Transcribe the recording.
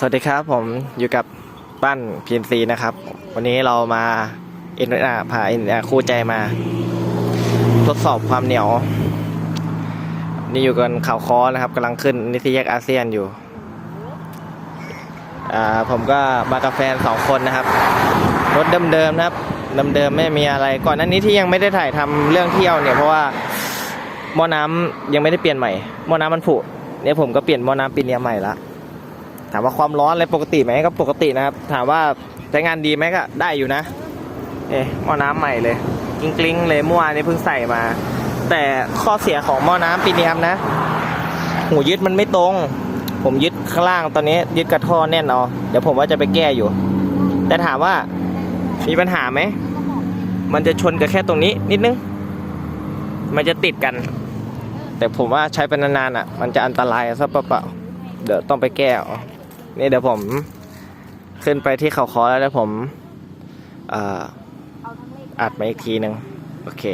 สวัสดีครับผมอยู่กับปั้น PNC นะครับ วันนี้เรามาเอ็นอาพาเอ็นอาคู่ใจมา ทดสอบความเหนียว นี่อยู่กันข่าวคอนะครับกำลังขึ้นนิติแยกอาเซียนอยู่ผมก็มากับแฟนสองคนนะครับ รถเดิมๆนะครับเดิมๆไม่มีอะไรก่อนหน้านี้ที่ยังไม่ได้ถ่ายทำเรื่องเที่ยวเนี่ยเพราะว่าหม้อน้ำยังไม่ได้เปลี่ยนใหม่หม้อน้ำมันผุเนี่ยผมก็เปลี่ยนหม้อน้ำปีนี้ใหม่ละ ถามว่าความร้อนอะไรปกติไหมก็ปกตินะครับ ถามว่าใช้งานดีไหมก็ได้อยู่นะ เอ๊ะหม้อน้ำใหม่เลยกลิ้งกลิ้งๆเลยเมื่อวานนี้เพิ่งใส่มา แต่ข้อเสียของหม้อน้ำปีนี้ครับนะ หูยึดมันไม่ตรง ผมยึดข้างล่างตอนนี้ยึดกระท่อแน่นเอาเดี๋ยวผมว่าจะไปแก้อยู่ แต่ถามว่ามีปัญหาไหมมันจะชนกับแค่ตรงนี้นิดนึง มันจะติดกัน แต่ผมว่าใช้ไปนานๆอะ มันจะอันตรายซะเปล่าเดี๋ยวต้องไปแก้อ นี่เดี๋ยวผมขึ้นไปที่เขาคอแล้วเดี๋ยวผมเอ่ออัดมาอีกทีหนึ่งโอเค